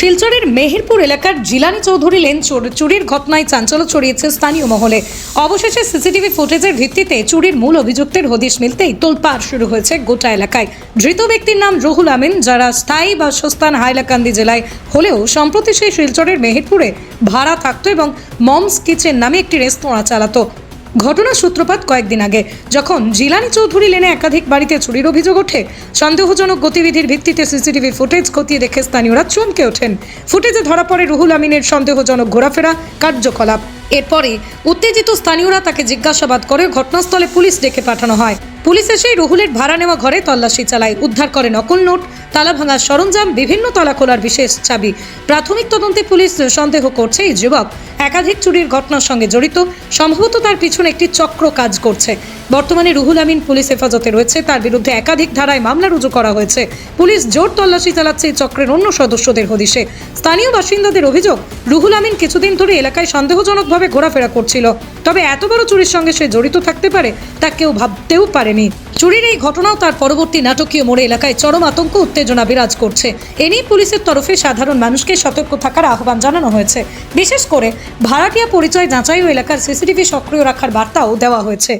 শিলচরের মেহেরপুর এলাকার জিলানি চৌধুরী লেন চোর- চুরির ঘটনায় চাঞ্চল্য ছড়িয়েছে স্থানীয় মহলে। অবশেষে সিসিটিভি ফুটেজের ভিত্তিতে চুরির মূল অভিযুক্তের হদিশ মিলতেই তোলপাড় শুরু হয়েছে গোটা এলাকায়। ধৃত ব্যক্তির নাম রুহুল আমিন, যারা স্থায়ী বাসস্থান হাইলাকান্দি জেলায় হলেও সম্প্রতি সেই শিলচরের মেহেরপুরে ভাড়া থাকতো এবং মমস কিচেন নামে একটি রেস্তোরাঁ চালাতো। ঘটনার সূত্রপাত কয়েকদিন আগে। যখন জিলানি চৌধুরী লেনে একাধিক বাড়িতে চুরির অভিযোগ ওঠে, সন্দেহজনক গতিবিধির ভিত্তিতে সিসিটিভি ফুটেজ খতিয়ে দেখে স্থানীয়রা চমকে ওঠেন। ফুটেজে ধরা পড়ে রুহুল আমিনের সন্দেহজনক ঘোরাফেরা, কার্যকলাপ। এরপরে উত্তেজিত স্থানীয়রা তাকে জিজ্ঞাসাবাদ করে ঘটনাস্থলে পুলিশ ডেকে পাঠানো হয়। পুলিশ এসে রুহুলের ভাড়া নেওয়া ঘরে তল্লাশি চালায়, উদ্ধার করে নকল নোট, তালা ভাঙার সরঞ্জাম, বিভিন্ন তালা খোলার বিশেষ চাবি। প্রাথমিক তদন্তে পুলিশ সন্দেহ করছে এই যুবক। একাধিক চুরির ঘটনার সঙ্গে জড়িত, সম্ভবত তার পিছনে একটি চক্র কাজ করছে। বর্তমানে রুহুল আমিন পুলিশ হেফাজতে রয়েছে, তার বিরুদ্ধে একাধিক ধারায় মামলা রুজু করা হয়েছে। পুলিশ জোর তল্লাশি চালাচ্ছে এই চক্রের অন্য সদস্যদের হদিশে। স্থানীয় বাসিন্দাদের অভিযোগ, রুহুল আমিন কিছুদিন ধরে এলাকায় সন্দেহজনকভাবে ঘোরাফেরা করছিল। তবে এত বড় চুরির সঙ্গে সে জড়িত থাকতে পারে তা কেউ ভাবতেও পারেনি। চুরির এই ঘটনাও তার পরবর্তী নাটকীয় মোড়ে এলাকায় চরম আতঙ্ক, উত্তেজনা বিরাজ করছে। এ নিয়ে পুলিশের তরফে সাধারণ মানুষকে সতর্ক থাকার আহ্বান জানানো হয়েছে। বিশেষ করে ভাড়াটিয়া পরিচয় যাচাই ও এলাকার সিসিটিভি সক্রিয় রাখার বার্তাও দেওয়া হয়েছে।